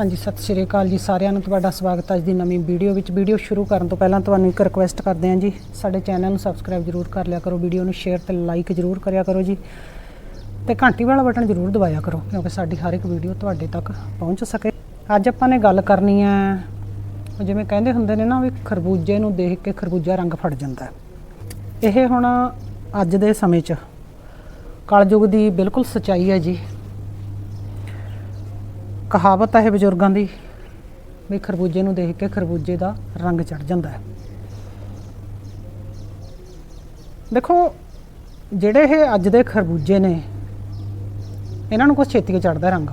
ਹਾਂਜੀ, ਸਤਿ ਸ਼੍ਰੀ ਅਕਾਲ ਜੀ ਸਾਰਿਆਂ ਨੂੰ, ਤੁਹਾਡਾ ਸਵਾਗਤ ਹੈ ਅੱਜ ਦੀ ਨਵੀਂ ਵੀਡੀਓ ਵਿੱਚ। ਵੀਡੀਓ ਸ਼ੁਰੂ ਕਰਨ ਤੋਂ ਪਹਿਲਾਂ ਤੁਹਾਨੂੰ ਇੱਕ ਰਿਕੁਐਸਟ ਕਰਦੇ ਹਾਂ ਜੀ, ਸਾਡੇ ਚੈਨਲ ਨੂੰ ਸਬਸਕ੍ਰਾਈਬ ਜਰੂਰ ਕਰ ਲਿਆ ਕਰੋ, ਵੀਡੀਓ ਨੂੰ ਸ਼ੇਅਰ ਤੇ ਲਾਈਕ ਜਰੂਰ ਕਰਿਆ ਕਰੋ ਜੀ। ਤੇ ਘੰਟੀ ਵਾਲਾ ਬਟਨ ਜਰੂਰ ਦਬਾਇਆ ਕਰੋ, ਕਿਉਂਕਿ ਸਾਡੀ ਹਰ ਇੱਕ ਵੀਡੀਓ ਤੁਹਾਡੇ ਤੱਕ ਪਹੁੰਚ ਸਕੇ। ਅੱਜ ਆਪਾਂ ਨੇ ਗੱਲ ਕਰਨੀ ਹੈ ਜਿਵੇਂ ਕਹਿੰਦੇ ਹੁੰਦੇ ਨੇ ਨਾ ਵੀ ਖਰਬੂਜੇ ਨੂੰ ਦੇਖ ਕੇ ਖਰਬੂਜਾ ਰੰਗ ਫੜ ਜਾਂਦਾ ਇਹ ਹੁਣ ਅੱਜ ਦੇ ਸਮੇਂ 'ਚ, ਕਲਯੁਗ ਦੀ ਬਿਲਕੁਲ ਸਚਾਈ ਹੈ ਜੀ। ਕਹਾਵਤ ਹੈ ਬਜ਼ੁਰਗਾਂ ਦੀ, ਵੀ ਖਰਬੂਜੇ ਨੂੰ ਦੇਖ ਕੇ ਖਰਬੂਜੇ ਦਾ ਰੰਗ ਚੜ ਜਾਂਦਾ ਹੈ। ਦੇਖੋ, ਜਿਹੜੇ ਇਹ ਅੱਜ ਦੇ ਖਰਬੂਜੇ ਨੇ, ਇਹਨਾਂ ਨੂੰ ਕੁਝ ਛੇਤੀ ਚੜਦਾ ਰੰਗ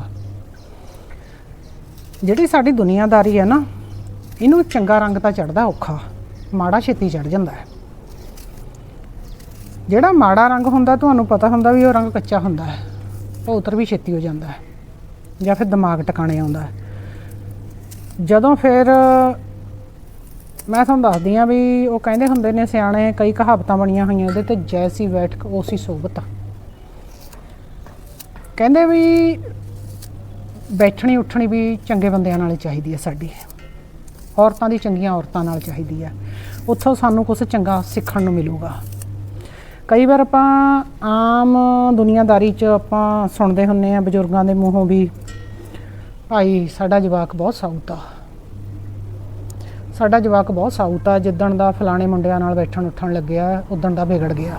ਜਿਹੜੀ ਸਾਡੀ ਦੁਨੀਆਦਾਰੀ ਹੈ ਨਾ, ਇਹਨੂੰ ਚੰਗਾ ਰੰਗ ਤਾਂ ਚੜਦਾ ਔਖਾ, ਮਾੜਾ ਛੇਤੀ ਚੜ ਜਾਂਦਾ ਹੈ। ਜਿਹੜਾ ਮਾੜਾ ਰੰਗ ਹੁੰਦਾ, ਤੁਹਾਨੂੰ ਪਤਾ ਹੁੰਦਾ ਵੀ ਉਹ ਰੰਗ ਕੱਚਾ ਹੁੰਦਾ ਹੈ, ਉਹ ਉਤਰ ਵੀ ਛੇਤੀ ਹੋ ਜਾਂਦਾ ਹੈ। ਜਾਂ ਫਿਰ ਦਿਮਾਗ ਟਿਕਾਣੇ ਆਉਂਦਾ ਜਦੋਂ ਫਿਰ ਮੈਂ ਤੁਹਾਨੂੰ ਦੱਸਦੀ ਆ ਵੀ ਉਹ ਕਹਿੰਦੇ ਹੁੰਦੇ ਨੇ ਸਿਆਣੇ, ਕਈ ਕਹਾਵਤਾਂ ਬਣੀਆਂ ਹੋਈਆਂ ਉਹਦੇ ਤੇ ਜੈਸੀ ਬੈਠਕ ਉਸੀ ਸੋਬਤ ਕਹਿੰਦੇ ਵੀ ਬੈਠਣੀ, ਉੱਠਣੀ ਵੀ ਚੰਗੇ ਬੰਦਿਆਂ ਨਾਲ ਹੀ ਚਾਹੀਦੀ ਹੈ ਸਾਡੀ। ਔਰਤਾਂ ਦੀ ਚੰਗੀਆਂ ਔਰਤਾਂ ਨਾਲ ਚਾਹੀਦੀ ਹੈ। ਉੱਥੋਂ ਸਾਨੂੰ ਕੁਝ ਚੰਗਾ ਸਿੱਖਣ ਨੂੰ ਮਿਲੂਗਾ। ਕਈ ਵਾਰ ਆਪਾਂ ਆਮ ਦੁਨੀਆਦਾਰੀ 'ਚ ਆਪਾਂ ਸੁਣਦੇ ਹੁੰਨੇ ਆ, ਬਜ਼ੁਰਗਾਂ ਦੇ ਮੂੰਹੋਂ ਵੀ ਭਾਈ, ਸਾਡਾ ਜਵਾਕ ਬਹੁਤ ਸਾਊਤਾ ਸਾਡਾ ਜਵਾਕ ਬਹੁਤ ਸਾਊਤਾ ਜਿੱਦਣ ਦਾ ਫਲਾਣੇ ਮੁੰਡਿਆਂ ਨਾਲ ਬੈਠਣ ਉੱਠਣ ਲੱਗਿਆ, ਉਦਣ ਦਾ ਵਿਗੜ ਗਿਆ।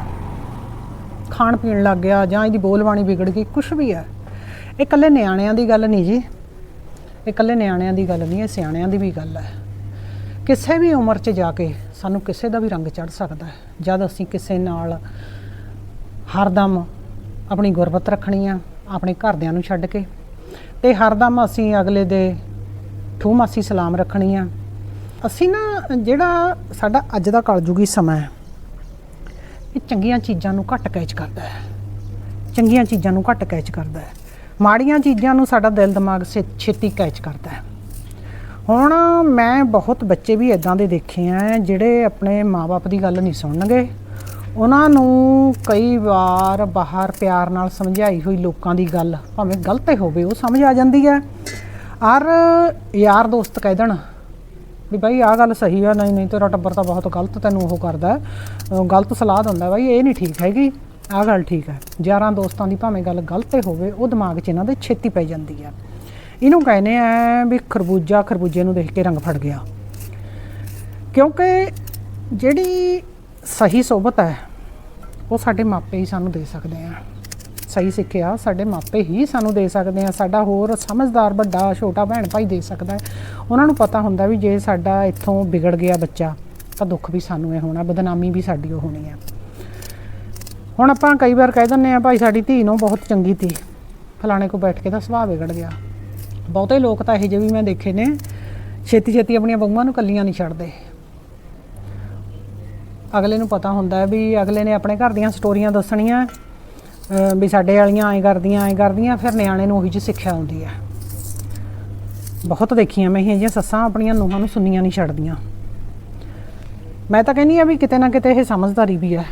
ਖਾਣ ਪੀਣ ਲੱਗ ਗਿਆ, ਜਾਂ ਇਹਦੀ ਬੋਲਬਾਣੀ ਵਿਗੜ ਗਈ ਕੁਝ ਵੀ ਹੈ ਇਹ ਇਕੱਲੇ ਨਿਆਣਿਆਂ ਦੀ ਗੱਲ ਨਹੀਂ ਜੀ। ਇਹ ਇਕੱਲੇ ਨਿਆਣਿਆਂ ਦੀ ਗੱਲ ਨਹੀਂ, ਇਹ ਸਿਆਣਿਆਂ ਦੀ ਵੀ ਗੱਲ ਹੈ ਕਿਸੇ ਵੀ ਉਮਰ 'ਚ ਜਾ ਕੇ ਸਾਨੂੰ ਕਿਸੇ ਦਾ ਵੀ ਰੰਗ ਚੜ ਸਕਦਾ ਹੈ। ਜਦ ਅਸੀਂ ਕਿਸੇ ਨਾਲ ਹਰਦਮ ਆਪਣੀ ਗੁਰਬਤ ਰੱਖਣੀ ਆ, ਆਪਣੇ ਘਰਦਿਆਂ ਨੂੰ ਛੱਡ ਕੇ ਤੇ ਹਰਦਮ ਅਸੀਂ ਅਗਲੇ ਦੇ ਠੂਮਾਸੀ ਸਲਾਮ ਰੱਖਣੀ ਆ। ਅਸੀਂ ਨਾ ਜਿਹੜਾ ਸਾਡਾ ਅੱਜ ਦਾ ਕਲਯੁਗੀ ਸਮਾਂ ਹੈ, ਇਹ ਚੰਗੀਆਂ ਚੀਜ਼ਾਂ ਨੂੰ ਘੱਟ ਕੈਚ ਕਰਦਾ ਹੈ। ਚੰਗੀਆਂ ਚੀਜ਼ਾਂ ਨੂੰ ਘੱਟ ਕੈਚ ਕਰਦਾ ਹੈ। ਮਾੜੀਆਂ ਚੀਜ਼ਾਂ ਨੂੰ ਸਾਡਾ ਦਿਲ ਦਿਮਾਗ ਸੇ ਛੇਤੀ ਕੈਚ ਕਰਦਾ ਹੈ। ਹੁਣ ਮੈਂ ਬਹੁਤ ਬੱਚੇ ਵੀ ਇਦਾਂ ਦੇ ਦੇਖੇ ਆ, ਜਿਹੜੇ ਆਪਣੇ ਮਾਪੇ ਦੀ ਗੱਲ ਨਹੀਂ ਸੁਣਨਗੇ। ਉਹਨਾਂ ਨੂੰ ਕਈ ਵਾਰ ਬਾਹਰ ਪਿਆਰ ਨਾਲ ਸਮਝਾਈ ਹੋਈ ਲੋਕਾਂ ਦੀ ਗੱਲ, ਭਾਵੇਂ ਗਲਤ ਹੀ ਹੋਵੇ, ਉਹ ਸਮਝ ਆ ਜਾਂਦੀ ਹੈ। ਔਰ ਯਾਰ ਦੋਸਤ ਕਹਿ ਦੇਣ ਵੀ ਬਾਈ ਆਹ ਗੱਲ ਸਹੀ ਆ, ਨਹੀਂ ਨਹੀਂ, ਤੇਰਾ ਟੱਬਰ ਤਾਂ ਬਹੁਤ ਗਲਤ ਤੈਨੂੰ ਉਹ ਕਰਦਾ ਗਲਤ ਸਲਾਹ ਦਿੰਦਾ ਬਾਈ ਇਹ ਨਹੀਂ ਠੀਕ ਹੈਗੀ, ਆਹ ਗੱਲ ਠੀਕ ਹੈ। ਯਾਰਾਂ ਦੋਸਤਾਂ ਦੀ ਭਾਵੇਂ ਗੱਲ ਗਲਤ ਹੀ ਹੋਵੇ, ਉਹ ਦਿਮਾਗ 'ਚ ਇਹਨਾਂ ਦੇ ਛੇਤੀ ਪੈ ਜਾਂਦੀ ਹੈ। ਇਹਨੂੰ ਕਹਿੰਦੇ ਆ ਵੀ ਖਰਬੂਜਾ ਖਰਬੂਜੇ ਨੂੰ ਦੇਖ ਕੇ ਰੰਗ ਫੜ ਗਿਆ। ਕਿਉਂਕਿ ਜਿਹੜੀ ਸਹੀ ਸੋਬਤ ਹੈ, ਉਹ ਸਾਡੇ ਮਾਪੇ ਹੀ ਸਾਨੂੰ ਦੇ ਸਕਦੇ ਆ। ਸਹੀ ਸਿੱਖਿਆ ਸਾਡੇ ਮਾਪੇ ਹੀ ਸਾਨੂੰ ਦੇ ਸਕਦੇ ਆ। ਸਾਡਾ ਹੋਰ ਸਮਝਦਾਰ ਵੱਡਾ ਛੋਟਾ ਭੈਣ ਭਾਈ ਦੇ ਸਕਦਾ ਹੈ। ਉਹਨਾਂ ਨੂੰ ਪਤਾ ਹੁੰਦਾ ਵੀ ਜੇ ਸਾਡਾ ਇੱਥੋਂ ਵਿਗੜ ਗਿਆ ਬੱਚਾ, ਤਾਂ ਦੁੱਖ ਵੀ ਸਾਨੂੰ ਇਹ ਹੋਣਾ, ਬਦਨਾਮੀ ਵੀ ਸਾਡੀ ਉਹ ਹੋਣੀ ਹੈ ਹੁਣ ਆਪਾਂ ਕਈ ਵਾਰ ਕਹਿ ਦਿੰਦੇ ਆ, ਭਾਈ ਸਾਡੀ ਧੀ ਨੂੰ ਬਹੁਤ ਚੰਗੀ ਧੀ, ਫਲਾਣੇ ਕੋ ਬੈਠ ਕੇ ਤਾਂ ਸੁਭਾਅ ਵਿਗੜ ਗਿਆ। ਬਹੁਤੇ ਲੋਕ ਤਾਂ ਇਹੋ ਜਿਹੇ ਵੀ ਮੈਂ ਦੇਖੇ ਨੇ ਛੇਤੀ ਛੇਤੀ ਆਪਣੀਆਂ ਬਹੂਆਂ ਨੂੰ ਕੱਲੀਆਂ ਨਹੀਂ ਛੱਡਦੇ। ਅਗਲੇ ਨੂੰ ਪਤਾ ਹੁੰਦਾ ਹੈ ਵੀ ਅਗਲੇ ਨੇ ਆਪਣੇ ਘਰ ਦੀਆਂ ਸਟੋਰੀਆਂ ਦੱਸਣੀਆਂ ਵੀ ਸਾਡੇ ਵਾਲੀਆਂ ਐਂ ਕਰਦੀਆਂ ਐਂ ਕਰਦੀਆਂ, ਫਿਰ ਨਿਆਣੇ ਨੂੰ ਉਹੀ ਜਿਹੀ ਸਿੱਖਿਆ ਆਉਂਦੀ ਹੈ। ਬਹੁਤ ਦੇਖੀਆਂ ਮੈਂ ਇਹ ਜਿਹੀਆਂ ਸੱਸਾਂ, ਆਪਣੀਆਂ ਨੂੰਹਾਂ ਨੂੰ ਸੁਣੀਆਂ ਨਹੀਂ ਛੱਡਦੀਆਂ। ਮੈਂ ਤਾਂ ਕਹਿੰਦੀ ਆ ਵੀ ਕਿਤੇ ਨਾ ਕਿਤੇ ਇਹ ਸਮਝਦਾਰੀ ਵੀ ਹੈ,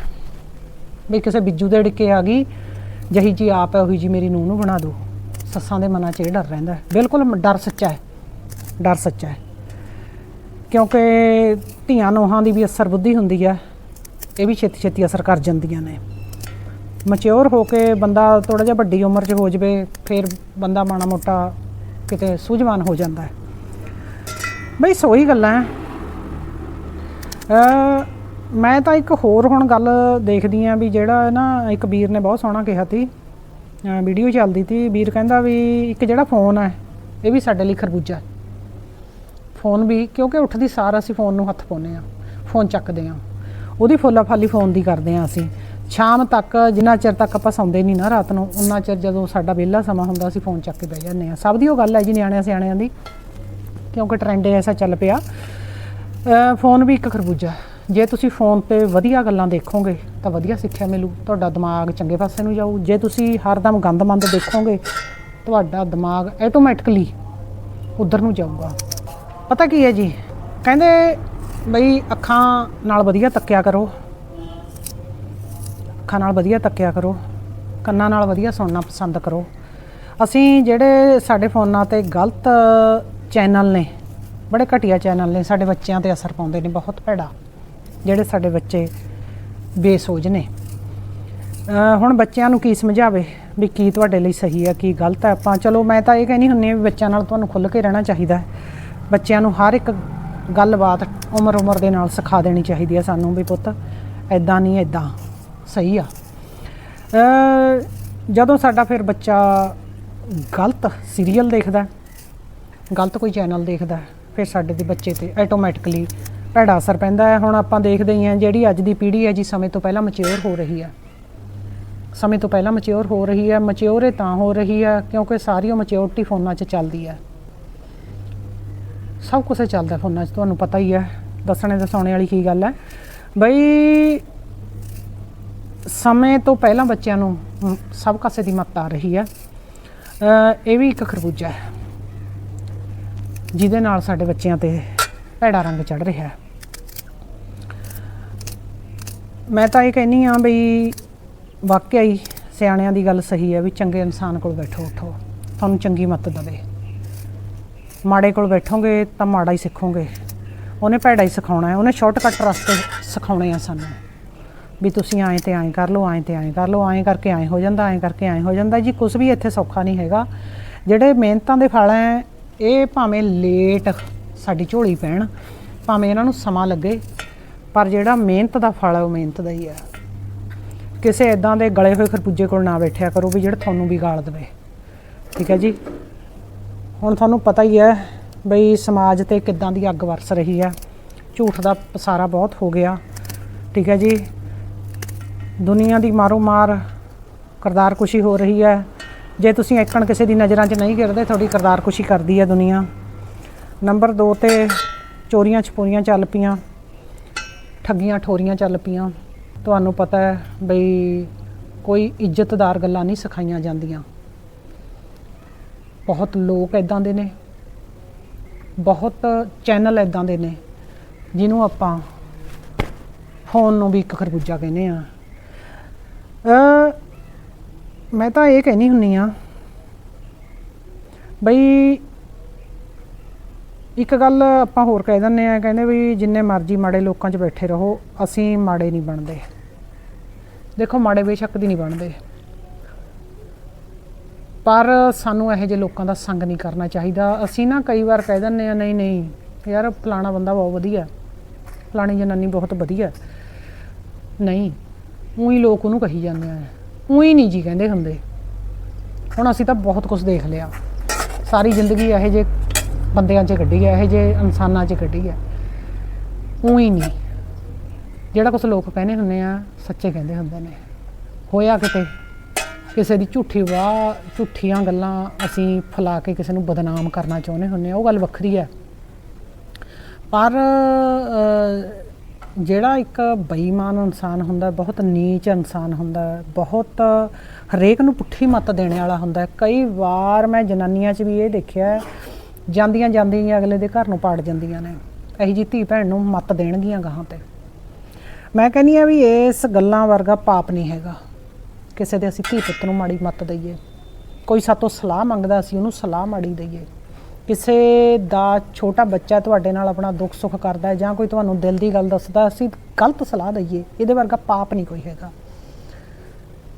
ਵੀ ਕਿਸੇ ਬਿੱਜੂ ਦੇ ਡਿੱਕੇ ਆ ਗਈ, ਜਹੀ ਜੀ ਆਪ ਹੈ, ਉਹੀ ਜੀ ਮੇਰੀ ਨੂੰਹ ਨੂੰ ਬਣਾ ਦਿਓ। ਸੱਸਾਂ ਦੇ ਮਨਾਂ 'ਚ ਇਹ ਡਰ ਰਹਿੰਦਾ ਬਿਲਕੁਲ ਡਰ ਸੱਚਾ ਹੈ, ਡਰ ਸੱਚਾ ਹੈ। ਕਿਉਂਕਿ ਧੀਆਂ ਨੋਹਾਂ ਦੀ ਵੀ ਅਸਰ ਬੁੱਧੀ ਹੁੰਦੀ ਹੈ। ਇਹ ਵੀ ਛੇਤੀ ਛੇਤੀ ਅਸਰ ਕਰ ਜਾਂਦੀਆਂ ਨੇ। ਮੈਚੁਰ ਹੋ ਕੇ ਬੰਦਾ ਥੋੜਾ ਜਿਹਾ ਵੱਡੀ ਉਮਰ 'ਚ ਹੋ ਜਵੇ, ਫਿਰ ਬੰਦਾ ਮਾੜਾ ਮੋਟਾ ਕਿਤੇ ਸੂਝਵਾਨ ਹੋ ਜਾਂਦਾ ਹੈ। ਬਈ ਸੋਈ ਗੱਲਾਂ ਅ ਮੈਂ ਤਾਂ ਇੱਕ ਹੋਰ ਹੁਣ ਗੱਲ ਦੇਖਦੀ ਆ ਵੀ ਜਿਹੜਾ ਨਾ ਇੱਕ ਵੀਰ ਨੇ ਬਹੁਤ ਸੋਹਣਾ ਕਿਹਾ ਸੀ। ਵੀਡੀਓ ਚੱਲਦੀ ਤੀ। ਵੀਰ ਕਹਿੰਦਾ ਵੀ ਇੱਕ ਜਿਹੜਾ ਫੋਨ ਹੈ ਇਹ ਵੀ ਸਾਡੇ ਲਈ ਖਰਬੂਜਾ ਫੋਨ ਵੀ, ਕਿਉਂਕਿ ਉੱਠਦੀ ਸਾਰ ਅਸੀਂ ਫੋਨ ਨੂੰ ਹੱਥ ਪਾਉਂਦੇ ਆ ਫੋਨ ਚੱਕਦੇ ਆ ਉਹਦੀ ਫੋਲਾ ਫਾਲੀ ਫੋਨ ਦੀ ਕਰਦੇ ਆ ਅਸੀਂ। ਸ਼ਾਮ ਤੱਕ, ਜਿੰਨਾ ਚਿਰ ਤੱਕ ਆਪਾਂ ਸੌਂਦੇ ਨਹੀਂ ਨਾ ਰਾਤ ਨੂੰ, ਉਨਾ ਚਿਰ ਜਦੋਂ ਸਾਡਾ ਵਿਹਲਾ ਸਮਾਂ ਹੁੰਦਾ, ਅਸੀਂ ਫੋਨ ਚੱਕ ਕੇ ਬਹਿ ਜਾਂਦੇ ਆ ਸਭ ਦੀ ਉਹ ਗੱਲ ਹੈ ਜੀ ਨਿਆਣਿਆਂ ਸਿਆਣਿਆਂ ਦੀ, ਕਿਉਂਕਿ ਟ੍ਰੈਂਡ ਐਸਾ ਚੱਲ ਪਿਆ। ਫੋਨ ਵੀ ਇੱਕ ਖਰਬੂਜਾ ਜੇ ਤੁਸੀਂ ਫੋਨ ਤੇ ਵਧੀਆ ਗੱਲਾਂ ਦੇਖੋਗੇ, ਤਾਂ ਵਧੀਆ ਸਿੱਖਿਆ ਮਿਲੂ। ਤੁਹਾਡਾ ਦਿਮਾਗ ਚੰਗੇ ਪਾਸੇ ਨੂੰ ਜਾਊ। ਜੇ ਤੁਸੀਂ ਹਰਦਮ ਗੰਦਮੰਦ ਦੇਖੋਗੇ, ਤੁਹਾਡਾ ਦਿਮਾਗ ਆਟੋਮੈਟਿਕਲੀ ਉਧਰ ਨੂੰ ਜਾਊਗਾ। ਪਤਾ ਕੀ ਹੈ ਜੀ? ਕਹਿੰਦੇ ਬਈ ਅੱਖਾਂ ਨਾਲ ਵਧੀਆ ਤੱਕਿਆ ਕਰੋ। ਅੱਖਾਂ ਨਾਲ ਵਧੀਆ ਤੱਕਿਆ ਕਰੋ। ਕੰਨਾਂ ਨਾਲ ਵਧੀਆ ਸੁਣਨਾ ਪਸੰਦ ਕਰੋ। ਅਸੀਂ ਜਿਹੜੇ ਸਾਡੇ ਫੋਨਾਂ ਤੇ ਗਲਤ ਚੈਨਲ ਨੇ, ਬੜੇ ਘਟੀਆ ਚੈਨਲ ਨੇ, ਸਾਡੇ ਬੱਚਿਆਂ ਤੇ ਅਸਰ ਪਾਉਂਦੇ ਨੇ, ਬਹੁਤ ਭੈੜਾ, ਜਿਹੜੇ ਸਾਡੇ ਬੱਚੇ ਬੇਸੋਝ ਨੇ। ਹੁਣ ਬੱਚਿਆਂ ਨੂੰ ਕੀ ਸਮਝਾਵੇ ਵੀ ਕੀ ਤੁਹਾਡੇ ਲਈ ਸਹੀ ਆ, ਕੀ ਗਲਤ ਹੈ ਆਪਾਂ, ਚਲੋ ਮੈਂ ਤਾਂ ਇਹ ਕਹਿੰਦੀ ਹੁੰਨੀ ਹਾਂ ਵੀ ਬੱਚਿਆਂ ਨਾਲ ਤੁਹਾਨੂੰ ਖੁੱਲ੍ਹ ਕੇ ਰਹਿਣਾ ਚਾਹੀਦਾ ਹੈ। ਬੱਚਿਆਂ ਨੂੰ ਹਰ ਇੱਕ ਗੱਲਬਾਤ ਉਮਰ ਉਮਰ ਦੇ ਨਾਲ ਸਿਖਾ ਦੇਣੀ ਚਾਹੀਦੀ ਹੈ ਸਾਨੂੰ ਵੀ ਪੁੱਤ। ਐਦਾਂ ਨਹੀਂ ਐਦਾਂ ਸਹੀ ਆ। ਜਦੋਂ ਸਾਡਾ ਫਿਰ ਬੱਚਾ ਗਲਤ ਸੀਰੀਅਲ ਦੇਖਦਾ ਗਲਤ ਕੋਈ ਚੈਨਲ ਦੇਖਦਾ ਫਿਰ ਸਾਡੇ ਦੇ ਬੱਚੇ ਤੇ ਆਟੋਮੈਟਿਕਲੀ ਭੈੜਾ ਅਸਰ ਪੈਂਦਾ ਹੈ। ਹੁਣ ਆਪਾਂ ਦੇਖਦੇ ਹੀ ਹਾਂ, ਜਿਹੜੀ ਅੱਜ ਦੀ ਪੀੜ੍ਹੀ ਹੈ ਜੀ, ਸਮੇਂ ਤੋਂ ਪਹਿਲਾਂ ਮੈਚੁਰ ਹੋ ਰਹੀ ਹੈ। ਸਮੇਂ ਤੋਂ ਪਹਿਲਾਂ ਮੈਚੁਰ ਹੋ ਰਹੀ ਹੈ ਮੈਚੁਰ ਤਾਂ ਹੋ ਰਹੀ ਹੈ, ਕਿਉਂਕਿ ਸਾਰੀ ਉਹ ਮੈਚੁਰਿਟੀ ਫੋਨਾਂ 'ਚ ਚੱਲਦੀ ਹੈ। ਸਭ ਕੁਝ ਚੱਲਦਾ ਫੋਨਾਂ 'ਚ, ਤੁਹਾਨੂੰ ਪਤਾ ਹੀ ਹੈ, ਦੱਸਣੇ ਦਸਾਉਣੇ ਵਾਲੀ ਕੀ ਗੱਲ ਹੈ। ਬਈ ਸਮੇਂ ਤੋਂ ਪਹਿਲਾਂ ਬੱਚਿਆਂ ਨੂੰ ਸਭ ਕਾਸੇ ਦੀ ਮੱਤ ਆ ਰਹੀ ਹੈ। ਇਹ ਵੀ ਇੱਕ ਖਰਬੂਜਾ ਹੈ, ਜਿਹਦੇ ਨਾਲ ਸਾਡੇ ਬੱਚਿਆਂ ਤੇ ਭੈੜਾ ਰੰਗ ਚੜ ਰਿਹਾ ਹੈ। ਮੈਂ ਤਾਂ ਇਹ ਕਹਿੰਨੀ ਆ ਬਈ, ਵਾਕਿਆ ਹੀ ਸਿਆਣਿਆਂ ਦੀ ਗੱਲ ਸਹੀ ਹੈ ਵੀ ਚੰਗੇ ਇਨਸਾਨ ਕੋਲ ਬੈਠੋ, ਉਠੋ। ਤੁਹਾਨੂੰ ਚੰਗੀ ਮੱਤ ਦਵੇ। ਮਾੜੇ ਕੋਲ ਬੈਠੋਗੇ ਤਾਂ ਮਾੜਾ ਹੀ ਸਿੱਖੋਗੇ। ਉਹਨੇ ਭੈੜਾ ਹੀ ਸਿਖਾਉਣਾ ਹੈ। ਉਹਨੇ ਸ਼ਾਰਟਕਟ ਰਸਤੇ ਸਿਖਾਉਣੇ ਆ ਸਾਨੂੰ। ਵੀ ਤੁਸੀਂ ਐਂ ਤੇ ਐਂ ਕਰ ਲਓ, ਐਂ ਤੇ ਐਂ ਕਰ ਲਓ, ਐਂ ਕਰਕੇ ਐਂ ਹੋ ਜਾਂਦਾ, ਐਂ ਕਰਕੇ ਐਂ ਹੋ ਜਾਂਦਾ। ਜੀ ਕੁਝ ਵੀ ਇੱਥੇ ਸੌਖਾ ਨਹੀਂ ਹੈਗਾ। ਜਿਹੜੇ ਮਿਹਨਤਾਂ ਦੇ ਫਲ ਹੈ ਇਹ ਭਾਵੇਂ ਲੇਟ ਸਾਡੀ ਝੋਲੀ ਪੈਣ, ਭਾਵੇਂ ਇਹਨਾਂ ਨੂੰ ਸਮਾਂ ਲੱਗੇ, ਪਰ ਜਿਹੜਾ ਮਿਹਨਤ ਦਾ ਫਲ ਹੈ ਉਹ ਮਿਹਨਤ ਦਾ ਹੀ ਹੈ ਕਿਸੇ ਇਦਾਂ ਦੇ ਗਲੇ ਹੋਏ ਖਰਬੂਜੇ ਕੋਲ ਨਾ ਬੈਠਿਆ ਕਰੋ ਵੀ ਜਿਹੜਾ ਤੁਹਾਨੂੰ ਵੀ ਗਾਲ ਦੇਵੇ। ਠੀਕ ਹੈ ਜੀ? ਹੁਣ ਤੁਹਾਨੂੰ ਪਤਾ ਹੀ ਹੈ ਬਈ ਸਮਾਜ ਤੇ ਕਿੱਦਾਂ ਦੀ ਅੱਗ ਵਰਸ ਰਹੀ ਹੈ। ਝੂਠ ਦਾ ਪਸਾਰਾ ਬਹੁਤ ਹੋ ਗਿਆ। ਠੀਕ ਹੈ ਜੀ। ਦੁਨੀਆ ਦੀ ਮਾਰੋ ਮਾਰ ਕਰਦਾਰ ਕੁਸ਼ੀ ਹੋ ਰਹੀ ਹੈ। ਜੇ ਤੁਸੀਂ ਇੱਕਣ ਕਿਸੇ ਦੀ ਨਜ਼ਰਾਂ 'ਚ ਨਹੀਂ ਗਿਰਦੇ, ਤੁਹਾਡੀ ਕਰਦਾਰ ਕੁਸ਼ੀ ਕਰਦੀ ਹੈ ਦੁਨੀਆ। ਨੰਬਰ 2 ਤੇ ਚੋਰੀਆਂ ਛਪੋਰੀਆਂ ਚੱਲ ਪਈਆਂ। ਠੱਗੀਆਂ ਠੋਰੀਆਂ ਚੱਲ ਪਈਆਂ। ਤੁਹਾਨੂੰ ਪਤਾ ਹੈ ਬਈ ਕੋਈ ਇੱਜ਼ਤਦਾਰ ਗੱਲਾਂ ਨਹੀਂ ਸਿਖਾਈਆਂ ਜਾਂਦੀਆਂ। ਬਹੁਤ ਲੋਕ ਇਦਾਂ ਦੇ ਨੇ। ਬਹੁਤ ਚੈਨਲ ਇਦਾਂ ਦੇ ਨੇ, ਜਿਹਨੂੰ ਆਪਾਂ ਫੋਨ ਨੂੰ ਵੀ ਇੱਕ ਖਰਬੂਜਾ ਕਹਿੰਦੇ ਆ ਅ ਮੈਂ ਤਾਂ ਇਹ ਕਹਿਣੀ ਹੁੰਨੀ ਆ ਬਈ ਇੱਕ ਗੱਲ ਆਪਾਂ ਹੋਰ ਕਹਿ ਦਿੰਦੇ ਆ ਕਹਿੰਦੇ ਵੀ ਜਿੰਨੇ ਮਰਜ਼ੀ ਮਾੜੇ ਲੋਕਾਂ 'ਚ ਬੈਠੇ ਰਹੋ, ਅਸੀਂ ਮਾੜੇ ਨਹੀਂ ਬਣਦੇ। ਦੇਖੋ ਮਾੜੇ ਬੇਸ਼ੱਕ ਦੀ ਨਹੀਂ ਬਣਦੇ। ਪਰ ਸਾਨੂੰ ਇਹੋ ਜਿਹੇ ਲੋਕਾਂ ਦਾ ਸੰਗ ਨਹੀਂ ਕਰਨਾ ਚਾਹੀਦਾ। ਅਸੀਂ ਨਾ ਕਈ ਵਾਰ ਕਹਿ ਦਿੰਦੇ ਆ ਨਹੀਂ ਨਹੀਂ, ਯਾਰ ਫਲਾਣਾ ਬੰਦਾ ਬਹੁਤ ਵਧੀਆ ਫਲਾਣੀ ਜਨਾਨੀ ਬਹੁਤ ਵਧੀਆ ਨਹੀਂ, ਉਹੀ ਲੋਕ ਉਹਨੂੰ ਕਹੀ ਜਾਂਦੇ ਆ। ਉਹੀ ਨਹੀਂ ਜੀ ਕਹਿੰਦੇ ਹੁੰਦੇ। ਹੁਣ ਅਸੀਂ ਤਾਂ ਬਹੁਤ ਕੁਝ ਦੇਖ ਲਿਆ। ਸਾਰੀ ਜ਼ਿੰਦਗੀ ਇਹੋ ਜਿਹੇ ਬੰਦਿਆਂ 'ਚ ਕੱਢੀ ਹੈ, ਇਹੋ ਜਿਹੇ ਇਨਸਾਨਾਂ 'ਚ ਕੱਢੀ ਹੈ। ਉਹੀ ਨਹੀਂ। ਜਿਹੜਾ ਕੁਝ ਲੋਕ ਕਹਿੰਦੇ ਹੁੰਦੇ ਆ, ਸੱਚੇ ਕਹਿੰਦੇ ਹੁੰਦੇ ਨੇ। ਹੋਇਆ ਕਿਤੇ ਕਿਸੇ ਦੀ ਝੂਠੀ ਵਾਹ, ਝੂਠੀਆਂ ਗੱਲਾਂ ਅਸੀਂ ਫਲਾ ਕੇ ਕਿਸੇ ਨੂੰ ਬਦਨਾਮ ਕਰਨਾ ਚਾਹੁੰਦੇ ਹੁੰਦੇ ਆ, ਉਹ ਗੱਲ ਵੱਖਰੀ ਹੈ। ਪਰ ਜਿਹੜਾ ਇੱਕ ਬੇਈਮਾਨ ਇਨਸਾਨ ਹੁੰਦਾ, ਬਹੁਤ ਨੀਚ ਇਨਸਾਨ ਹੁੰਦਾ, ਬਹੁਤ ਹਰੇਕ ਨੂੰ ਪੁੱਠੀ ਮੱਤ ਦੇਣ ਵਾਲਾ ਹੁੰਦਾ, ਕਈ ਵਾਰ ਮੈਂ ਜਨਾਨੀਆਂ 'ਚ ਵੀ ਇਹ ਦੇਖਿਆ, ਜਾਂਦੀਆਂ ਜਾਂਦੀਆਂ ਅਗਲੇ ਦੇ ਘਰ ਨੂੰ ਪਾੜ ਜਾਂਦੀਆਂ ਨੇ, ਇਹੀ ਜੀ ਧੀ ਭੈਣ ਨੂੰ ਮੱਤ ਦੇਣਗੀਆਂ ਗਾਹਾਂ ਤੇ। ਮੈਂ ਕਹਿੰਦੀ ਆ ਵੀ ਇਸ ਗੱਲਾਂ ਵਰਗਾ ਪਾਪ ਨਹੀਂ ਹੈਗਾ। ਕਿਸੇ ਦੇ ਅਸੀਂ ਧੀ ਪੁੱਤ ਨੂੰ ਮਾੜੀ ਮੱਤ ਦਈਏ। ਕੋਈ ਸਾਤੋਂ ਸਲਾਹ ਮੰਗਦਾ, ਅਸੀਂ ਉਹਨੂੰ ਸਲਾਹ ਮਾੜੀ ਦਈਏ। ਕਿਸੇ ਦਾ ਛੋਟਾ ਬੱਚਾ ਤੁਹਾਡੇ ਨਾਲ ਆਪਣਾ ਦੁੱਖ ਸੁੱਖ ਕਰਦਾ ਹੈ ਜਾਂ ਕੋਈ ਤੁਹਾਨੂੰ ਦਿਲ ਦੀ ਗੱਲ ਦੱਸਦਾ, ਅਸੀਂ ਗਲਤ ਸਲਾਹ ਦਈਏ। ਇਹਦੇ ਵਰਗਾ ਪਾਪ ਨਹੀਂ ਕੋਈ ਹੈਗਾ।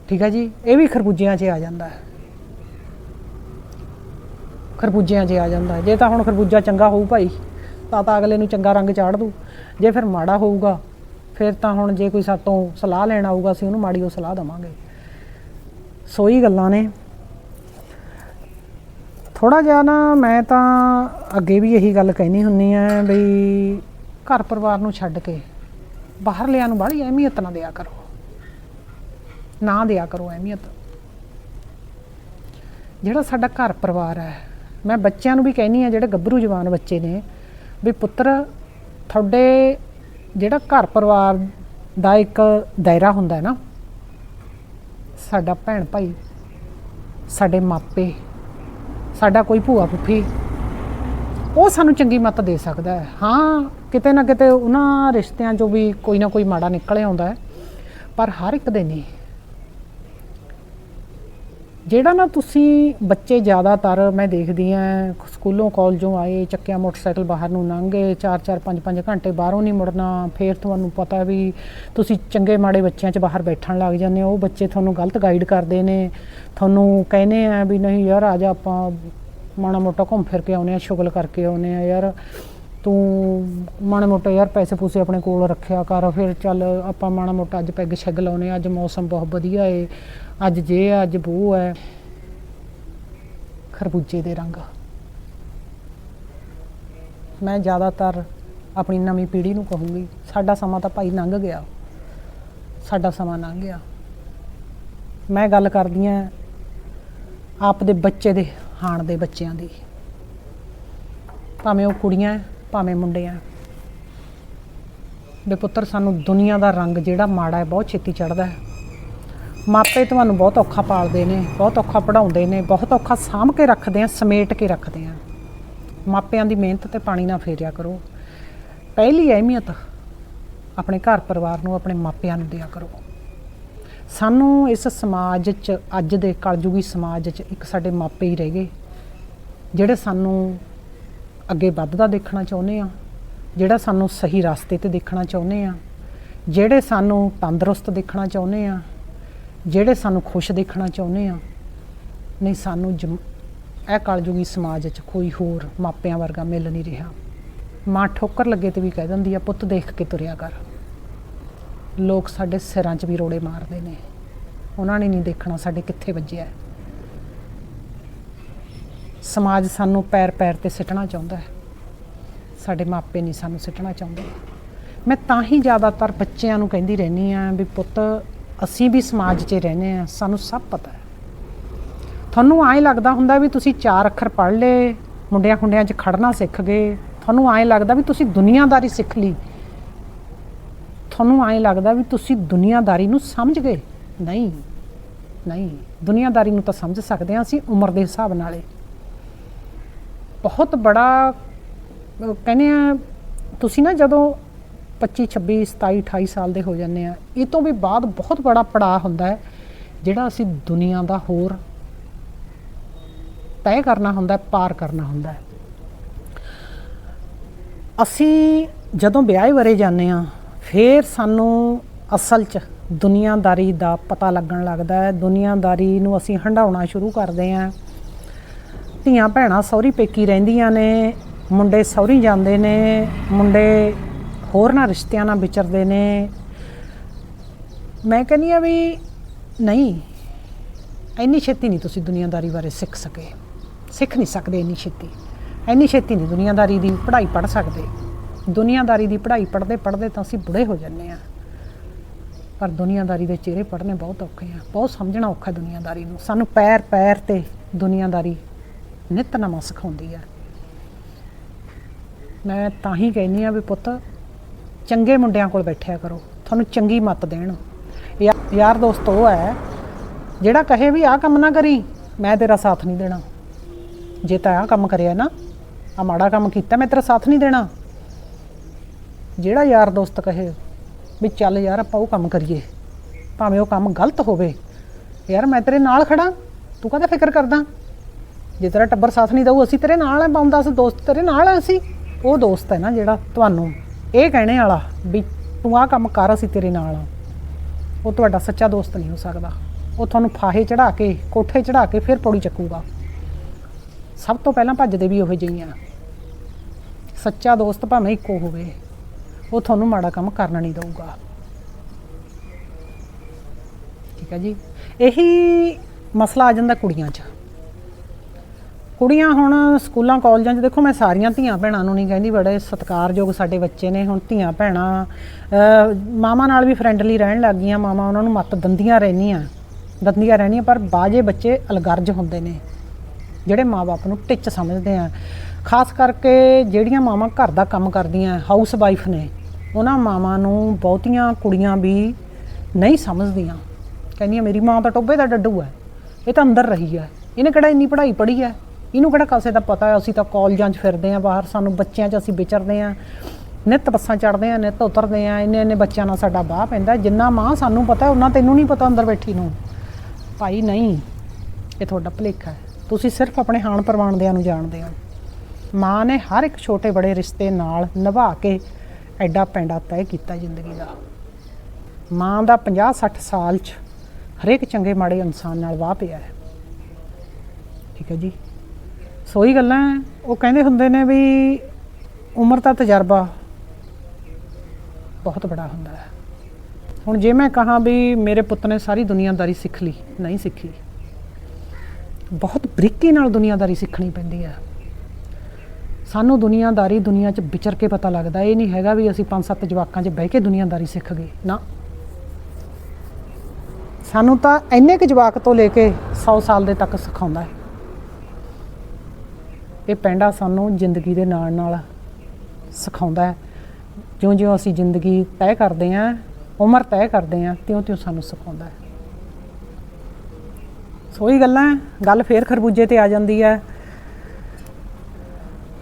ਠੀਕ ਹੈ ਜੀ? ਇਹ ਵੀ ਖਰਬੂਜਿਆਂ 'ਚ ਆ ਜਾਂਦਾ ਹੈ। ਖਰਬੂਜਿਆਂ 'ਚ ਆ ਜਾਂਦਾ ਜੇ ਤਾਂ ਹੁਣ ਖਰਬੂਜਾ ਚੰਗਾ ਹੋਊ ਭਾਈ, ਤਾਂ ਤਾਂ ਅਗਲੇ ਨੂੰ ਚੰਗਾ ਰੰਗ ਚਾੜ ਦੂ ਜੇ ਫਿਰ ਮਾੜਾ ਹੋਊਗਾ, ਫਿਰ ਤਾਂ ਹੁਣ ਜੇ ਕੋਈ ਸਾਤੋਂ ਸਲਾਹ ਲੈਣ ਆਊਗਾ, ਅਸੀਂ ਉਹਨੂੰ ਮਾੜੀ ਉਹ ਸਲਾਹ ਦਵਾਂਗੇ। ਸੋਈ ਗੱਲਾਂ ਨੇ। ਥੋੜਾ ਜਿਹਾ ਨਾ ਮੈਂ ਤਾਂ ਅੱਗੇ ਵੀ ਇਹੀ ਗੱਲ ਕਹਿਣੀ ਹੁੰਨੀ ਆ ਬਈ ਘਰ ਪਰਿਵਾਰ ਨੂੰ ਛੱਡ ਕੇ ਬਾਹਰਲਿਆਂ ਨੂੰ ਬੜੀ ਅਹਿਮੀਅਤ ਨਾ ਦਿਆ ਕਰੋ। ਨਾ ਦਿਆ ਕਰੋ ਅਹਿਮੀਅਤ। ਜਿਹੜਾ ਸਾਡਾ ਘਰ ਪਰਿਵਾਰ ਹੈ, ਮੈਂ ਬੱਚਿਆਂ ਨੂੰ ਵੀ ਕਹਿਣੀ ਆ, ਜਿਹੜੇ ਗੱਭਰੂ ਜਵਾਨ ਬੱਚੇ ਨੇ, ਵੀ ਪੁੱਤਰ, ਤੁਹਾਡੇ ਜਿਹੜਾ ਘਰ ਪਰਿਵਾਰ ਦਾ ਇੱਕ ਦਾਇਰਾ ਹੁੰਦਾ ਹੈ ਨਾ ਸਾਡਾ ਭੈਣ ਭਾਈ, ਸਾਡੇ ਮਾਪੇ, ਸਾਡਾ ਕੋਈ ਭੂਆ ਫੁੱਫੀ, ਉਹ ਸਾਨੂੰ ਚੰਗੀ ਮੱਤ ਦੇ ਸਕਦਾ ਹੈ। ਹਾਂ, ਕਿਤੇ ਨਾ ਕਿਤੇ ਉਹਨਾਂ ਰਿਸ਼ਤਿਆਂ 'ਚੋਂ ਵੀ ਕੋਈ ਨਾ ਕੋਈ ਮਾੜਾ ਨਿਕਲ ਆਉਂਦਾ ਹੈ, ਪਰ ਹਰ ਇੱਕ ਦੇ ਨਹੀਂ। ਜਿਹੜਾ ਨਾ ਤੁਸੀਂ ਬੱਚੇ ਜ਼ਿਆਦਾਤਰ ਮੈਂ ਦੇਖਦੀ ਆ ਸਕੂਲੋਂ ਕਾਲਜੋਂ ਆਏ, ਚੱਕਿਆ ਮੋਟਰਸਾਈਕਲ ਬਾਹਰ ਨੂੰ ਲੰਘੇ 4-4 5-5 ਘੰਟੇ ਬਾਹਰੋਂ ਨਹੀਂ ਮੁੜਨਾ, ਫਿਰ ਤੁਹਾਨੂੰ ਪਤਾ ਵੀ ਤੁਸੀਂ ਚੰਗੇ ਮਾੜੇ ਬੱਚਿਆਂ 'ਚ ਬਾਹਰ ਬੈਠਣ ਲੱਗ ਜਾਂਦੇ ਹੋ, ਉਹ ਬੱਚੇ ਤੁਹਾਨੂੰ ਗਲਤ ਗਾਈਡ ਕਰਦੇ ਨੇ, ਤੁਹਾਨੂੰ ਕਹਿੰਦੇ ਆ ਵੀ ਨਹੀਂ ਯਾਰ ਅੱਜ ਆਪਾਂ ਮਾੜਾ ਮੋਟਾ ਘੁੰਮ ਫਿਰ ਕੇ ਆਉਨੇ ਆ, ਸ਼ੁਗਲ ਕਰਕੇ ਆਉਨੇ ਆ ਯਾਰ। ਤੂੰ ਮਾੜਾ ਮੋਟਾ ਯਾਰ ਪੈਸੇ ਪੂਸੇ ਆਪਣੇ ਕੋਲ ਰੱਖਿਆ ਕਰ ਫਿਰ ਚੱਲ ਆਪਾਂ ਮਾੜਾ ਮੋਟਾ ਅੱਜ ਪੈਗ ਛੱਗ ਲਾਉਨੇ ਆ ਅੱਜ ਮੌਸਮ ਬਹੁਤ ਵਧੀਆ ਏ ਅੱਜ ਜੇ ਆ, ਅੱਜ ਬੂ ਹੈ ਖਰਬੂਜੇ ਦੇ ਰੰਗ। ਮੈਂ ਜ਼ਿਆਦਾਤਰ ਆਪਣੀ ਨਵੀਂ ਪੀੜ੍ਹੀ ਨੂੰ ਕਹੂੰਗੀ ਸਾਡਾ ਸਮਾਂ ਤਾਂ ਭਾਈ ਲੰਘ ਗਿਆ ਸਾਡਾ ਸਮਾਂ ਲੰਘ ਗਿਆ। ਮੈਂ ਗੱਲ ਕਰਦੀ ਆਂ ਆਪ ਦੇ ਬੱਚੇ ਦੇ ਹਾਣ ਦੇ ਬੱਚਿਆਂ ਦੀ। ਭਾਵੇਂ ਉਹ ਕੁੜੀਆਂ ਭਾਵੇਂ ਮੁੰਡੇ ਆ। ਬੇ ਪੁੱਤਰ, ਸਾਨੂੰ ਦੁਨੀਆ ਦਾ ਰੰਗ ਜਿਹੜਾ ਮਾੜਾ ਹੈ, ਬਹੁਤ ਛੇਤੀ ਚੜਦਾ ਹੈ। ਮਾਪੇ ਤੁਹਾਨੂੰ ਬਹੁਤ ਔਖਾ ਪਾਲਦੇ ਨੇ, ਬਹੁਤ ਔਖਾ ਪੜਾਉਂਦੇ ਨੇ, ਬਹੁਤ ਔਖਾ ਸਾਂਭ ਕੇ ਰੱਖਦੇ ਆ, ਸਮੇਟ ਕੇ ਰੱਖਦੇ ਆ। ਮਾਪਿਆਂ ਦੀ ਮਿਹਨਤ ਤੇ ਪਾਣੀ ਨਾ ਫੇਰਿਆ ਕਰੋ। ਪਹਿਲੀ ਅਹਿਮੀਅਤ ਆਪਣੇ ਘਰ ਪਰਿਵਾਰ ਨੂੰ, ਆਪਣੇ ਮਾਪਿਆਂ ਨੂੰ ਦਿਆ ਕਰੋ। ਸਾਨੂੰ ਇਸ ਸਮਾਜ 'ਚ, ਅੱਜ ਦੇ ਕਲਯੁਗੀ ਸਮਾਜ 'ਚ ਇੱਕ ਸਾਡੇ ਮਾਪੇ ਹੀ ਰਹਿ ਗਏ, ਜਿਹੜੇ ਸਾਨੂੰ ਅੱਗੇ ਵੱਧਦਾ ਦੇਖਣਾ ਚਾਹੁੰਦੇ ਆ ਜਿਹੜਾ ਸਾਨੂੰ ਸਹੀ ਰਸਤੇ ਤੇ ਦੇਖਣਾ ਚਾਹੁੰਦੇ ਆ ਜਿਹੜੇ ਸਾਨੂੰ ਤੰਦਰੁਸਤ ਦੇਖਣਾ ਚਾਹੁੰਦੇ ਆ ਜਿਹੜੇ ਸਾਨੂੰ ਖੁਸ਼ ਦੇਖਣਾ ਚਾਹੁੰਦੇ ਆ ਨਹੀਂ ਸਾਨੂੰ ਜਮ- ਇਹ ਕਲਯੁਗੀ ਸਮਾਜ 'ਚ ਕੋਈ ਹੋਰ ਮਾਪਿਆਂ ਵਰਗਾ ਮਿਲ ਨਹੀਂ ਰਿਹਾ। ਮਾਂ ਠੋਕਰ ਲੱਗੇ ਤੇ ਵੀ ਕਹਿ ਦਿੰਦੀ ਆ, ਪੁੱਤ ਦੇਖ ਕੇ ਤੁਰਿਆ ਕਰ। ਲੋਕ ਸਾਡੇ ਸਿਰਾਂ 'ਚ ਵੀ ਰੋੜੇ ਮਾਰਦੇ ਨੇ। ਉਹਨਾਂ ਨੇ ਨਹੀਂ ਦੇਖਣਾ ਸਾਡੇ ਕਿੱਥੇ ਵੱਜਿਆ। ਸਮਾਜ ਸਾਨੂੰ ਪੈਰ ਪੈਰ ਤੇ ਸਿੱਟਣਾ ਚਾਹੁੰਦਾ ਹੈ। ਸਾਡੇ ਮਾਪੇ ਨਹੀਂ ਸਾਨੂੰ ਸਿੱਟਣਾ ਚਾਹੁੰਦੇ। ਮੈਂ ਤਾਂ ਹੀ ਜ਼ਿਆਦਾਤਰ ਬੱਚਿਆਂ ਨੂੰ ਕਹਿੰਦੀ ਰਹਿੰਦੀ ਆ ਵੀ ਪੁੱਤ, ਅਸੀਂ ਵੀ ਸਮਾਜ 'ਚ ਰਹਿੰਦੇ ਆ ਸਾਨੂੰ ਸਭ ਪਤਾ ਹੈ। ਤੁਹਾਨੂੰ ਐਂ ਲੱਗਦਾ ਹੁੰਦਾ ਵੀ ਤੁਸੀਂ ਚਾਰ ਅੱਖਰ ਪੜ੍ਹ ਲਏ, ਮੁੰਡਿਆਂ ਖੁੰਡਿਆਂ 'ਚ ਖੜਨਾ ਸਿੱਖ ਗਏ। ਤੁਹਾਨੂੰ ਐਂ ਲੱਗਦਾ ਵੀ ਤੁਸੀਂ ਦੁਨੀਆਦਾਰੀ ਸਿੱਖ ਲਈ। ਤੁਹਾਨੂੰ ਐਂ ਲੱਗਦਾ ਵੀ ਤੁਸੀਂ ਦੁਨੀਆਦਾਰੀ ਨੂੰ ਸਮਝ ਗਏ। ਨਹੀਂ ਨਹੀਂ। ਦੁਨੀਆਦਾਰੀ ਨੂੰ ਤਾਂ ਸਮਝ ਸਕਦੇ ਹਾਂ ਅਸੀਂ ਉਮਰ ਦੇ ਹਿਸਾਬ ਨਾਲੇ ਬਹੁਤ ਬੜਾ ਕਹਿੰਦੇ ਆ, ਤੁਸੀਂ ਨਾ ਜਦੋਂ 25 26 27 28 ਸਾਲ ਦੇ ਹੋ ਜਾਂਦੇ ਆ, ਇਹ ਤੋਂ ਵੀ ਬਾਅਦ ਬਹੁਤ ਬੜਾ ਪੜਾਅ ਹੁੰਦਾ ਹੈ, ਜਿਹੜਾ ਅਸੀਂ ਦੁਨੀਆ ਦਾ ਹੋਰ ਤੈਅ ਕਰਨਾ ਹੁੰਦਾ ਪਾਰ ਕਰਨਾ ਹੁੰਦਾ ਹੈ। ਅਸੀਂ ਜਦੋਂ ਵਿਆਹੇ ਵਰੇ ਜਾਂਦੇ ਆ ਫਿਰ ਸਾਨੂੰ ਅਸਲ 'ਚ ਦੁਨੀਆਦਾਰੀ ਦਾ ਪਤਾ ਲੱਗਣ ਲੱਗਦਾ ਹੈ, ਦੁਨੀਆਦਾਰੀ ਨੂੰ ਅਸੀਂ ਹੰਡਾਉਣਾ ਸ਼ੁਰੂ ਕਰਦੇ ਆ ਧੀਆਂ ਭੈਣਾਂ ਸਹੁਰੀ ਪੇਕੀ ਰਹਿੰਦੀਆਂ ਨੇ, ਮੁੰਡੇ ਸਹੁਰੀ ਜਾਂਦੇ ਨੇ, ਮੁੰਡੇ ਹੋਰ ਨਾ ਰਿਸ਼ਤਿਆਂ ਨਾਲ ਵਿਚਰਦੇ ਨੇ। ਮੈਂ ਕਹਿੰਦੀ ਆ ਵੀ ਨਹੀਂ, ਇੰਨੀ ਛੇਤੀ ਨਹੀਂ ਤੁਸੀਂ ਦੁਨੀਆਦਾਰੀ ਬਾਰੇ ਸਿੱਖ ਸਕੇ। ਸਿੱਖ ਨਹੀਂ ਸਕਦੇ ਇੰਨੀ ਛੇਤੀ। ਇੰਨੀ ਛੇਤੀ ਨਹੀਂ ਦੁਨੀਆਦਾਰੀ ਦੀ ਪੜ੍ਹਾਈ ਪੜ੍ਹ ਸਕਦੇ। ਦੁਨੀਆਦਾਰੀ ਦੀ ਪੜ੍ਹਾਈ ਪੜ੍ਹਦੇ ਪੜ੍ਹਦੇ ਤਾਂ ਅਸੀਂ ਬੁੜੇ ਹੋ ਜੰਨੇ ਆ ਪਰ ਦੁਨੀਆਦਾਰੀ ਦੇ ਚਿਹਰੇ ਪੜ੍ਹਨੇ ਬਹੁਤ ਔਖੇ ਆ। ਬਹੁਤ ਸਮਝਣਾ ਔਖਾ ਦੁਨੀਆਦਾਰੀ ਨੂੰ। ਸਾਨੂੰ ਪੈਰ ਪੈਰ ਤੇ ਦੁਨੀਆਦਾਰੀ ਨਿਤ ਨਵਾਂ ਸਿਖਾਉਂਦੀ ਆ ਮੈਂ ਤਾਂ ਹੀ ਕਹਿੰਦੀ ਆ ਵੀ ਪੁੱਤ, ਚੰਗੇ ਮੁੰਡਿਆਂ ਕੋਲ ਬੈਠਿਆ ਕਰੋ, ਤੁਹਾਨੂੰ ਚੰਗੀ ਮੱਤ ਦੇਣ। ਯਾ- ਯਾਰ ਦੋਸਤ ਉਹ ਹੈ, ਜਿਹੜਾ ਕਹੇ ਵੀ ਆਹ ਕੰਮ ਨਾ ਕਰੀ, ਮੈਂ ਤੇਰਾ ਸਾਥ ਨਹੀਂ ਦੇਣਾ। ਜੇ ਤਾਂ ਆਹ ਕੰਮ ਕਰਿਆ ਨਾ ਆ ਮਾੜਾ ਕੰਮ ਕੀਤਾ, ਮੈਂ ਤੇਰਾ ਸਾਥ ਨਹੀਂ ਦੇਣਾ। ਜਿਹੜਾ ਯਾਰ ਦੋਸਤ ਕਹੇ ਵੀ ਚੱਲ ਯਾਰ ਆਪਾਂ ਉਹ ਕੰਮ ਕਰੀਏ, ਭਾਵੇਂ ਉਹ ਕੰਮ ਗਲਤ ਹੋਵੇ, ਯਾਰ ਮੈਂ ਤੇਰੇ ਨਾਲ ਖੜਾ, ਤੂੰ ਕਾਹਦਾ ਫਿਕਰ ਕਰਦਾ? ਜੇ ਤੇਰਾ ਟੱਬਰ ਸਾਥ ਨਹੀਂ ਦਊ, ਅਸੀਂ ਤੇਰੇ ਨਾਲ ਆ, ਬੰਦਾ ਅਸੀਂ ਦੋਸਤ ਤੇਰੇ ਨਾਲ ਆ ਅਸੀਂ। ਉਹ ਦੋਸਤ ਹੈ ਨਾ ਜਿਹੜਾ ਤੁਹਾਨੂੰ ਇਹ ਕਹਿਣੇ ਵਾਲਾ ਵੀ ਤੂੰ ਆਹ ਕੰਮ ਕਰ, ਅਸੀਂ ਤੇਰੇ ਨਾਲ ਆ। ਉਹ ਤੁਹਾਡਾ ਸੱਚਾ ਦੋਸਤ ਨਹੀਂ ਹੋ ਸਕਦਾ। ਉਹ ਤੁਹਾਨੂੰ ਫਾਹੇ ਚੜਾ ਕੇ, ਕੋਠੇ ਚੜਾ ਕੇ ਫਿਰ ਪੌੜੀ ਚੱਕੂਗਾ। ਸਭ ਤੋਂ ਪਹਿਲਾਂ ਭੱਜਦੇ ਵੀ ਉਹ ਜਿਹੀਆਂ ਸੱਚਾ ਦੋਸਤ ਭਾਵੇਂ ਇੱਕੋ ਹੋਵੇ, ਉਹ ਤੁਹਾਨੂੰ ਮਾੜਾ ਕੰਮ ਕਰਨ ਨਹੀਂ ਦਊਗਾ। ਠੀਕ ਹੈ ਜੀ? ਇਹੀ ਮਸਲਾ ਆ ਜਾਂਦਾ ਕੁੜੀਆਂ 'ਚ। ਕੁੜੀਆਂ ਹੁਣ ਸਕੂਲਾਂ ਕਾਲਜਾਂ 'ਚ ਦੇਖੋ ਮੈਂ ਸਾਰੀਆਂ ਧੀਆਂ ਭੈਣਾਂ ਨੂੰ ਨਹੀਂ ਕਹਿੰਦੀ ਬੜੇ ਸਤਿਕਾਰਯੋਗ ਸਾਡੇ ਬੱਚੇ ਨੇ ਹੁਣ ਧੀਆਂ ਭੈਣਾਂ। ਅਹ, ਮਾਵਾਂ ਨਾਲ ਵੀ ਫਰੈਂਡਲੀ ਰਹਿਣ ਲੱਗ ਗਈਆਂ ਮਾਵਾਂ ਉਹਨਾਂ ਨੂੰ ਮੱਤ ਦੰਦੀਆਂ ਰਹਿੰਦੀਆਂ ਦੰਦੀਆਂ ਰਹਿੰਦੀਆਂ ਪਰ ਬਾਜੇ ਬੱਚੇ ਅਲਗਰਜ ਹੁੰਦੇ ਨੇ ਜਿਹੜੇ ਮਾਪੇ ਨੂੰ ਟਿੱਚ ਸਮਝਦੇ ਆ। ਖਾਸ ਕਰਕੇ ਜਿਹੜੀਆਂ ਮਾਵਾਂ ਘਰ ਦਾ ਕੰਮ ਕਰਦੀਆਂ ਹਾਊਸ ਵਾਈਫ ਨੇ ਉਹਨਾਂ ਮਾਵਾਂ ਨੂੰ ਬਹੁਤੀਆਂ ਕੁੜੀਆਂ ਵੀ ਨਹੀਂ ਸਮਝਦੀਆਂ। ਕਹਿੰਦੀਆਂ ਮੇਰੀ ਮਾਂ ਤਾਂ ਟੋਬੇ ਦਾ ਡੱਡੂ ਹੈ ਇਹ ਤਾਂ ਅੰਦਰ ਰਹੀ ਹੈ ਇਹਨੇ ਕਿਹੜਾ ਇੰਨੀ ਪੜ੍ਹਾਈ ਪੜ੍ਹੀ ਹੈ? ਇਹਨੂੰ ਕਿਹੜਾ ਕਾਸੇ ਦਾ ਪਤਾ, ਅਸੀਂ ਤਾਂ ਕਾਲਜਾਂ 'ਚ ਫਿਰਦੇ ਆ ਬਾਹਰ ਸਾਨੂੰ ਬੱਚਿਆਂ 'ਚ ਅਸੀਂ ਵਿਚਰਦੇ ਆ ਨਿੱਤ ਬੱਸਾਂ ਚੜ੍ਹਦੇ ਆ ਨਿੱਤ ਉਤਰਦੇ ਆ ਇੰਨੇ ਇੰਨੇ ਬੱਚਿਆਂ ਨਾਲ ਸਾਡਾ ਬਾਹ ਪੈਂਦਾ, ਜਿੰਨਾ ਮਾਂ ਸਾਨੂੰ ਪਤਾ ਉਹਨਾਂ ਤੈਨੂੰ ਨਹੀਂ ਪਤਾ ਅੰਦਰ ਬੈਠੀ ਨੂੰ। ਭਾਈ ਨਹੀਂ, ਇਹ ਤੁਹਾਡਾ ਭੁਲੇਖਾ ਹੈ। ਤੁਸੀਂ ਸਿਰਫ ਆਪਣੇ ਹਾਣ ਪਰਵਾਨਦਿਆਂ ਨੂੰ ਜਾਣਦੇ ਹੋ। ਮਾਂ ਨੇ ਹਰ ਇੱਕ ਛੋਟੇ ਬੜੇ ਰਿਸ਼ਤੇ ਨਾਲ ਨਿਭਾ ਕੇ ਐਡਾ ਪੈਂਡਾ ਤੈਅ ਕੀਤਾ ਜ਼ਿੰਦਗੀ ਦਾ। ਮਾਂ ਦਾ 50 60 ਸਾਲ ਚ ਹਰੇਕ ਚੰਗੇ ਮਾੜੇ ਇਨਸਾਨ ਨਾਲ ਵਾਹ ਪਿਆ ਹੈ। ਠੀਕ ਹੈ ਜੀ? ਸੋ ਗੱਲਾਂ ਉਹ ਕਹਿੰਦੇ ਹੁੰਦੇ ਨੇ ਵੀ ਉਮਰ ਦਾ ਤਜਰਬਾ ਬਹੁਤ ਬੜਾ ਹੁੰਦਾ ਹੈ ਹੁਣ ਜੇ ਮੈਂ ਕਹਾਂ ਵੀ ਮੇਰੇ ਪੁੱਤ ਨੇ ਸਾਰੀ ਦੁਨੀਆਦਾਰੀ ਸਿੱਖ ਲਈ, ਨਹੀਂ ਸਿੱਖੀ, ਬਹੁਤ ਬਰੀਕੀ ਨਾਲ ਦੁਨੀਆਦਾਰੀ ਸਿੱਖਣੀ ਪੈਂਦੀ ਹੈ ਸਾਨੂੰ ਦੁਨੀਆਦਾਰੀ ਦੁਨੀਆ 'ਚ ਵਿਚਰ ਕੇ ਪਤਾ ਲੱਗਦਾ, ਇਹ ਨਹੀਂ ਹੈਗਾ ਵੀ ਅਸੀਂ ਪੰਜ ਸੱਤ ਜਵਾਕਾਂ 'ਚ ਬਹਿ ਕੇ ਦੁਨੀਆਦਾਰੀ ਸਿੱਖ ਗਏ, ਨਾ। ਸਾਨੂੰ ਤਾਂ ਇੰਨੇ ਕੁ ਜਵਾਕ ਤੋਂ ਲੈ ਕੇ 100 ਸਾਲ ਦੇ ਤੱਕ ਸਿਖਾਉਂਦਾ ਹੈ ਇਹ ਪੈਂਡਾ ਸਾਨੂੰ ਜ਼ਿੰਦਗੀ ਦੇ ਨਾਲ ਨਾਲ ਸਿਖਾਉਂਦਾ ਹੈ। ਜਿਉਂ-ਜਿਉਂ ਅਸੀਂ ਜ਼ਿੰਦਗੀ ਤੈਅ ਕਰਦੇ ਹਾਂ, ਉਮਰ ਤੈਅ ਕਰਦੇ ਹਾਂ, ਤਿਉਂ-ਤਿਉਂ ਸਾਨੂੰ ਸਿਖਾਉਂਦਾ ਹੈ। ਸੋ ਹੀ ਗੱਲਾਂ, ਗੱਲ ਫੇਰ ਖਰਬੂਜੇ ਤੇ ਆ ਜਾਂਦੀ ਹੈ।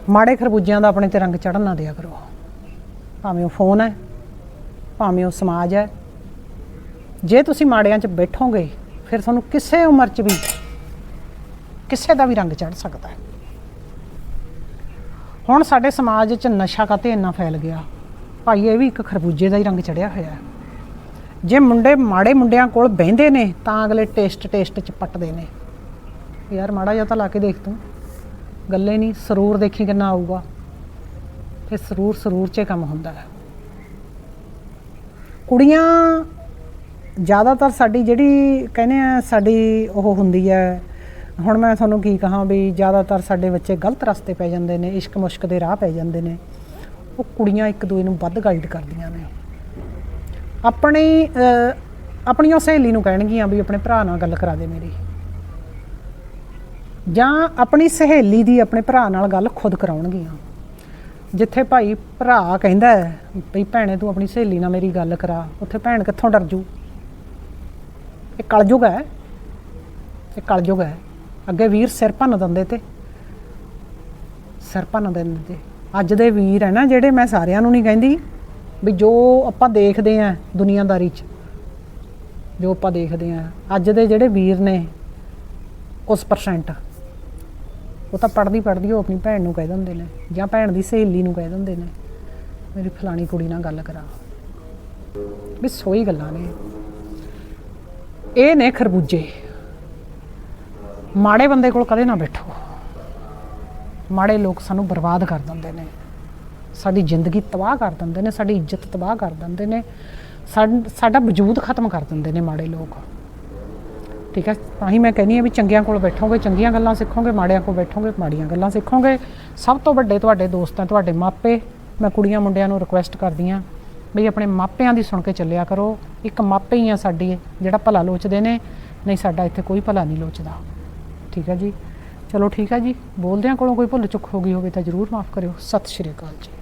ਮਾੜੇ ਖਰਬੂਜਿਆਂ ਦਾ ਆਪਣੇ ਤੇ ਰੰਗ ਚੜਨ ਨਾ ਦਿਆ ਕਰੋ। ਭਾਵੇਂ ਉਹ ਫੋਨ ਹੈ, ਭਾਵੇਂ ਉਹ ਸਮਾਜ ਹੈ। ਜੇ ਤੁਸੀਂ ਮਾੜਿਆਂ 'ਚ ਬੈਠੋਗੇ, ਫਿਰ ਤੁਹਾਨੂੰ ਕਿਸੇ ਉਮਰ 'ਚ ਵੀ ਕਿਸੇ ਦਾ ਵੀ ਰੰਗ ਚੜ ਸਕਦਾ ਹੈ। ਹੁਣ ਸਾਡੇ ਸਮਾਜ 'ਚ ਨਸ਼ਾ ਕਾਤੇ ਇੰਨਾ ਫੈਲ ਗਿਆ? ਭਾਈ, ਇਹ ਵੀ ਇੱਕ ਖਰਬੂਜੇ ਦਾ ਹੀ ਰੰਗ ਚੜਿਆ ਹੋਇਆ ਹੈ। ਜੇ ਮੁੰਡੇ, ਮਾੜੇ ਮੁੰਡਿਆਂ ਕੋਲ ਬਹਿੰਦੇ ਨੇ, ਤਾਂ ਅਗਲੇ ਟੇਸਟ ਟੇਸਟ 'ਚ ਪੱਟਦੇ ਨੇ। ਯਾਰ, ਮਾੜਾ ਜਿਹਾ ਤਾਂ ਲਾ ਕੇ ਦੇਖ ਤੂੰ। ਗੱਲੇ ਨਹੀਂ, ਸਰੂਰ ਦੇਖੀ ਕਿੰਨਾ ਆਊਗਾ। ਤੇ ਸਰੂਰ ਸਰੂਰ 'ਚ ਕੰਮ ਹੁੰਦਾ ਹੈ। ਕੁੜੀਆਂ ਜ਼ਿਆਦਾਤਰ ਸਾਡੀ ਜਿਹੜੀ ਕਹਿੰਦੇ ਆ, ਸਾਡੀ ਉਹ ਹੁੰਦੀ ਹੈ ਹੁਣ ਮੈਂ ਤੁਹਾਨੂੰ ਕੀ ਕਹਾਂ ਵੀ ਜ਼ਿਆਦਾਤਰ ਸਾਡੇ ਬੱਚੇ ਗਲਤ ਰਸਤੇ ਪੈ ਜਾਂਦੇ ਨੇ, ਇਸ਼ਕ ਮੁਸ਼ਕ ਦੇ ਰਾਹ ਪੈ ਜਾਂਦੇ ਨੇ। ਉਹ ਕੁੜੀਆਂ ਇੱਕ ਦੂਜੇ ਨੂੰ ਵੱਧ ਗਾਈਡ ਕਰਦੀਆਂ ਨੇ। ਆਪਣੀ ਆਪਣੀਆਂ ਸਹੇਲੀ ਨੂੰ ਕਹਿਣਗੀਆਂ ਵੀ ਆਪਣੇ ਭਰਾ ਨਾਲ ਗੱਲ ਕਰਾ ਦੇ ਮੇਰੀ। ਜਾਂ ਆਪਣੀ ਸਹੇਲੀ ਦੀ ਆਪਣੇ ਭਰਾ ਨਾਲ ਗੱਲ ਖੁਦ ਕਰਾਉਣਗੀਆਂ। ਜਿੱਥੇ ਭਾਈ ਭਰਾ ਕਹਿੰਦਾ ਹੈ ਵੀ ਭੈਣੇ ਤੂੰ ਆਪਣੀ ਸਹੇਲੀ ਨਾਲ ਮੇਰੀ ਗੱਲ ਕਰਾ, ਉੱਥੇ ਭੈਣ ਕਿੱਥੋਂ ਡਰ ਜੂ? ਇਹ ਕਲਯੁਗ ਹੈ। ਇਹ ਕਲਯੁਗ ਹੈ। ਅੱਗੇ ਵੀਰ ਸਿਰ ਭੰਨ ਦਿੰਦੇ ਤੇ। ਸਿਰ ਭੰਨ ਦਿੰਦੇ ਤੇ। ਅੱਜ ਦੇ ਵੀਰ ਹੈ ਨਾ ਜਿਹੜੇ ਮੈਂ ਸਾਰਿਆਂ ਨੂੰ ਨਹੀਂ ਕਹਿੰਦੀ ਵੀ ਜੋ ਆਪਾਂ ਦੇਖਦੇ ਆਂ ਦੁਨੀਆਦਾਰੀ 'ਚ, ਜੋ ਆਪਾਂ ਦੇਖਦੇ ਆਂ, ਅੱਜ ਦੇ ਜਿਹੜੇ ਵੀਰ ਨੇ ਉਸ ਪਰਸੈਂਟ ਉਹ ਤਾਂ ਪੜਦੀ ਪੜਦੀ ਉਹ ਆਪਣੀ ਭੈਣ ਨੂੰ ਕਹਿ ਦਿੰਦੇ ਨੇ ਜਾਂ ਭੈਣ ਦੀ ਸਹੇਲੀ ਨੂੰ ਕਹਿ ਦਿੰਦੇ ਨੇ, ਮੇਰੀ ਫਲਾਣੀ ਕੁੜੀ ਨਾਲ ਗੱਲ ਕਰਾ। ਵੀ ਸੋਈ ਗੱਲਾਂ ਨੇ। ਇਹ ਨੇ ਖਰਬੂਜੇ। ਮਾੜੇ ਬੰਦੇ ਕੋਲ ਕਦੇ ਨਾ ਬੈਠੋ। ਮਾੜੇ ਲੋਕ ਸਾਨੂੰ ਬਰਬਾਦ ਕਰ ਦਿੰਦੇ ਨੇ। ਸਾਡੀ ਜ਼ਿੰਦਗੀ ਤਬਾਹ ਕਰ ਦਿੰਦੇ ਨੇ, ਸਾਡੀ ਇੱਜ਼ਤ ਤਬਾਹ ਕਰ ਦਿੰਦੇ ਨੇ। ਸਾਡ- ਸਾਡਾ ਵਜੂਦ ਖਤਮ ਕਰ ਦਿੰਦੇ ਨੇ ਮਾੜੇ ਲੋਕ। ਠੀਕ ਹੈ? ਤਾਂ ਹੀ ਮੈਂ ਕਹਿੰਦੀ ਹਾਂ ਵੀ ਚੰਗਿਆਂ ਕੋਲ ਬੈਠੋਗੇ, ਚੰਗੀਆਂ ਗੱਲਾਂ ਸਿੱਖੋਗੇ, ਮਾੜਿਆਂ ਕੋਲ ਬੈਠੋਗੇ, ਮਾੜੀਆਂ ਗੱਲਾਂ ਸਿੱਖੋਗੇ। ਸਭ ਤੋਂ ਵੱਡੇ ਤੁਹਾਡੇ ਦੋਸਤ ਆ, ਤੁਹਾਡੇ ਮਾਪੇ। ਮੈਂ ਕੁੜੀਆਂ ਮੁੰਡਿਆਂ ਨੂੰ ਰਿਕੁਐਸਟ ਕਰਦੀ ਹਾਂ ਵੀ ਆਪਣੇ ਮਾਪਿਆਂ ਦੀ ਸੁਣ ਕੇ ਚੱਲਿਆ ਕਰੋ। ਇੱਕ ਮਾਪੇ ਹੀ ਆ ਸਾਡੀ, ਜਿਹੜਾ ਭਲਾ ਲੋਚਦੇ ਨੇ। ਨਹੀਂ, ਸਾਡਾ ਇੱਥੇ ਕੋਈ ਭਲਾ ਨਹੀਂ ਲੋਚਦਾ। ਠੀਕ ਹੈ ਜੀ। ਚਲੋ ਠੀਕ ਹੈ ਜੀ। ਬੋਲਦਿਆਂ ਕੋਲੋਂ ਕੋਈ ਭੁੱਲ ਚੁੱਕ ਹੋ ਗਈ ਹੋਵੇ ਤਾਂ ਜ਼ਰੂਰ ਮਾਫ ਕਰਿਓ। ਸਤਿ ਸ਼੍ਰੀ ਅਕਾਲ ਜੀ।